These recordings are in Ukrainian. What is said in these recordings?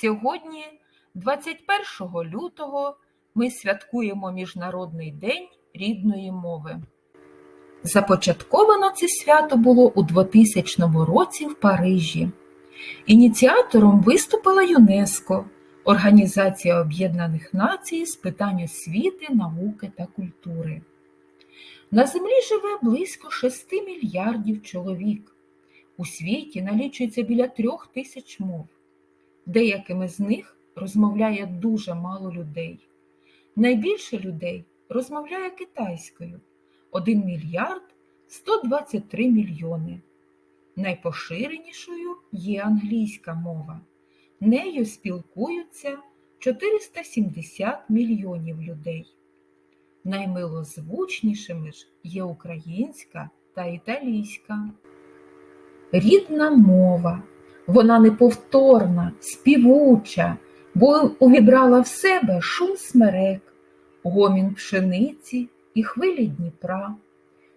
Сьогодні, 21 лютого, ми святкуємо Міжнародний день рідної мови. Започатковано це свято було у 2000 році в Парижі. Ініціатором виступила ЮНЕСКО Організація Об'єднаних Націй з питань освіти, науки та культури. На землі живе близько 6 мільярдів чоловік. У світі налічується біля трьох тисяч мов. Деякими з них розмовляє дуже мало людей. Найбільше людей розмовляє китайською 1 мільярд 123 мільйони. Найпоширенішою є англійська мова. Нею спілкуються 470 мільйонів людей. Наймилозвучнішими ж є українська та італійська. Рідна мова, вона неповторна, співуча, бо увібрала в себе шум смерек, гомін пшениці і хвилі Дніпра,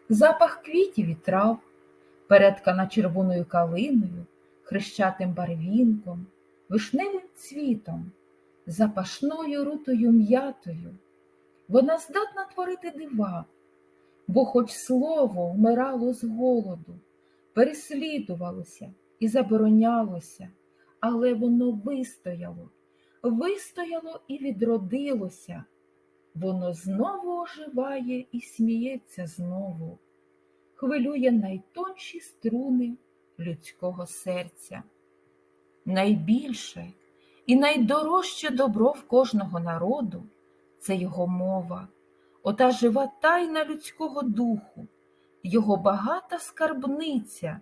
запах квітів і трав, переткана червоною калиною, хрещатим барвінком, вишневим цвітом, запашною рутою м'ятою. Вона здатна творити дива, бо хоч слово вмирало з голоду, переслідувалося і заборонялося, але воно вистояло, вистояло і відродилося. Воно знову оживає і сміється знову, хвилює найтонші струни людського серця. Найбільше і найдорожче добро в кожного народу це його мова, ота жива тайна людського духу, його багата скарбниця,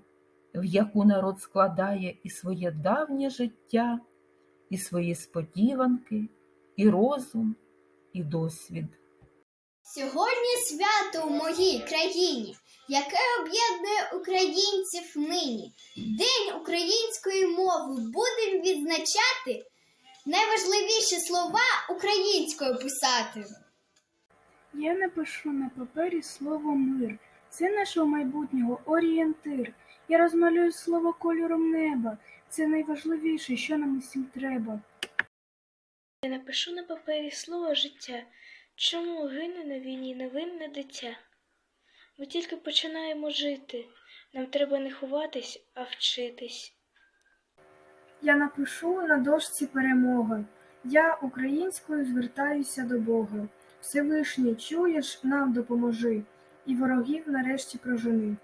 в яку народ складає і своє давнє життя, і свої сподіванки, і розум, і досвід. Сьогодні свято у моїй країні, яке об'єднує українців нині. День української мови будемо відзначати. Найважливіші слова українською писати. Я напишу на папері слово мир. Це нашого майбутнього орієнтир. Я розмалюю слово кольором неба. Це найважливіше, що нам усім треба. Я напишу на папері слово життя. Чому гине на війні невинне дитя? Ми тільки починаємо жити. Нам треба не ховатись, а вчитись. Я напишу на дошці перемога. Я українською звертаюся до Бога. Всевишній, чуєш, нам допоможи, і ворогів нарешті прожени.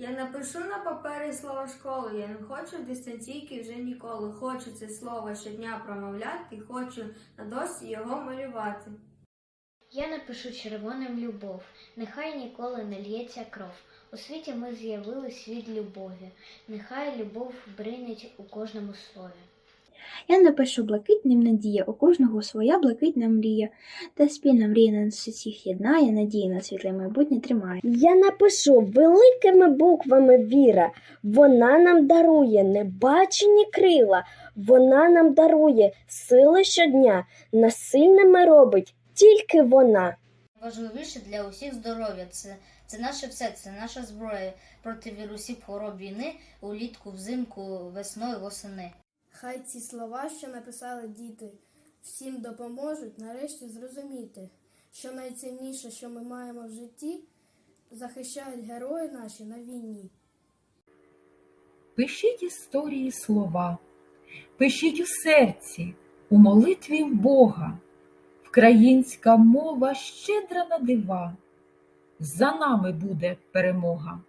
Я напишу на папері слово школи. Я не хочу дистанційки вже ніколи. Хочу це слово щодня промовляти, хочу на досі його малювати. Я напишу червоним любов, нехай ніколи не лється кров. У світі ми з'явились від любові, нехай любов бринить у кожному слові. Я напишу блакитним надія, у кожного своя блакитна мрія, та спільна мрія нас усіх єднає, надія на світле майбутнє тримає. Я напишу великими буквами віра. Вона нам дарує небачені крила, вона нам дарує сили щодня, насильними робить тільки вона. Важливіше для усіх здоров'я. Це, це наше все, це наша зброя проти вірусів хвороб війни улітку, взимку, весною, восени. Хай ці слова, що написали діти, всім допоможуть нарешті зрозуміти, що найцінніше, що ми маємо в житті, захищають герої наші на війні. Пишіть історії слова, пишіть у серці, у молитві в Бога. Вкраїнська мова щедра на дива. За нами буде перемога.